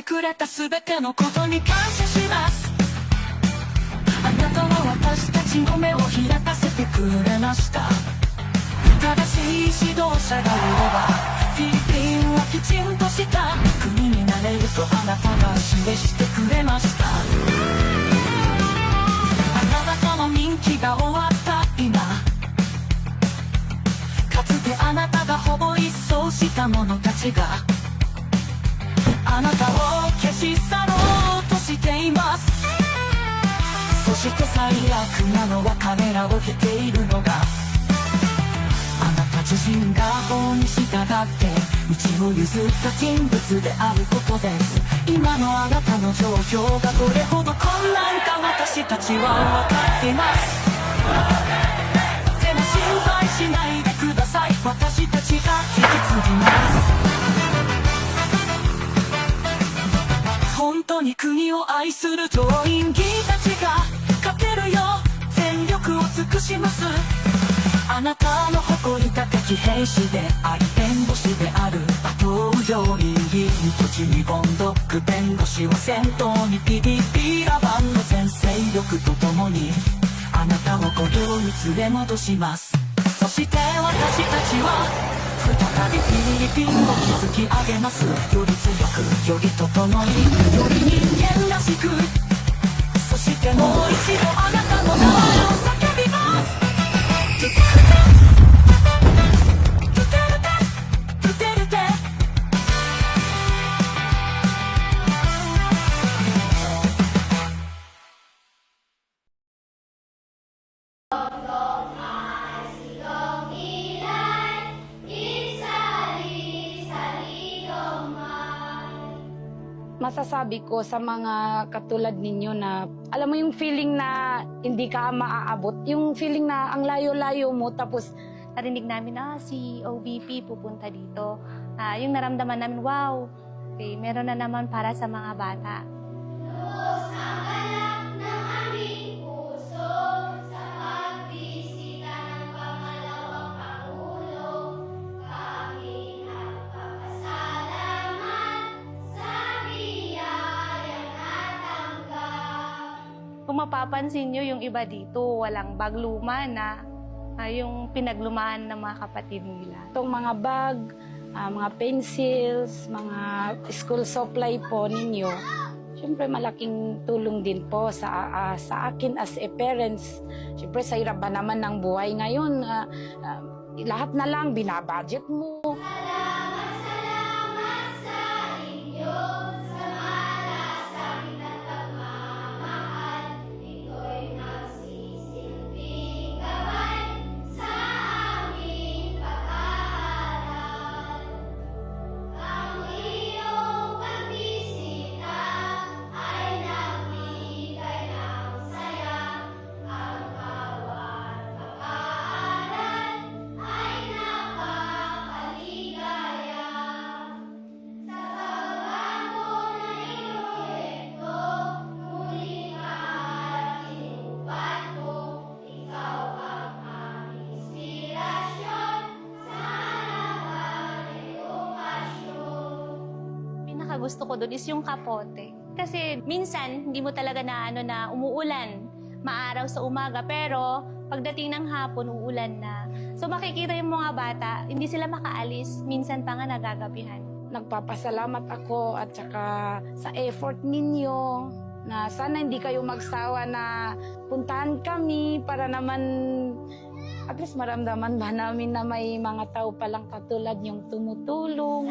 てくれた全てのことに感謝します。あなたは私たちの目を開かせてくれました。正しい指導者がいればフィリピンはきちんとした国になれるとあなたが示したして最悪なのは彼らを経ているのが。あなた自身が法に従って道を譲った人物であることです。今のあなたの状況がどれほど困難か私たちは分かっています。でも心配しないでください。私たちがあなたの誇り高き兵士であり弁護士である。馬頭上院議員とジミボンドック弁護士を先頭に PDP ラバンの全勢力とともにあなたをご寮に連れ戻します。そして私たちは再びフィリピンを築き上げます。より強くより整いより masasabi ko sa mga katulad ninyo na alam mo yung feeling na hindi ka maaabot, yung feeling na ang layo-layo mo tapos narinig namin, ah, si OVP pupunta dito. Ah, yung naramdaman namin, wow, okay, meron na naman para sa mga bata. Kung mapapansin nyo, yung iba dito, walang bagluman na ah, yung pinaglumaan ng mga kapatid nila. itong mga bag, ah, mga pencils, mga school supply po ninyo, Siyempre malaking tulong din po sa ah, sa akin as a parents. Siyempre sa hirap ba naman ng buhay ngayon, ah, ah, lahat na lang binabudget mo. Pinaka gusto ko doon is yung kapote. Kasi minsan, hindi mo talaga na ano na umuulan, maaraw sa umaga, pero pagdating ng hapon, uulan na. So makikita yung mga bata, hindi sila makaalis, minsan pa nga nagagabihan. nagpapasalamat ako at saka sa effort ninyo na sana hindi kayo magsawa na puntahan kami para naman at least maramdaman ba namin na may mga tao palang katulad yung tumutulong.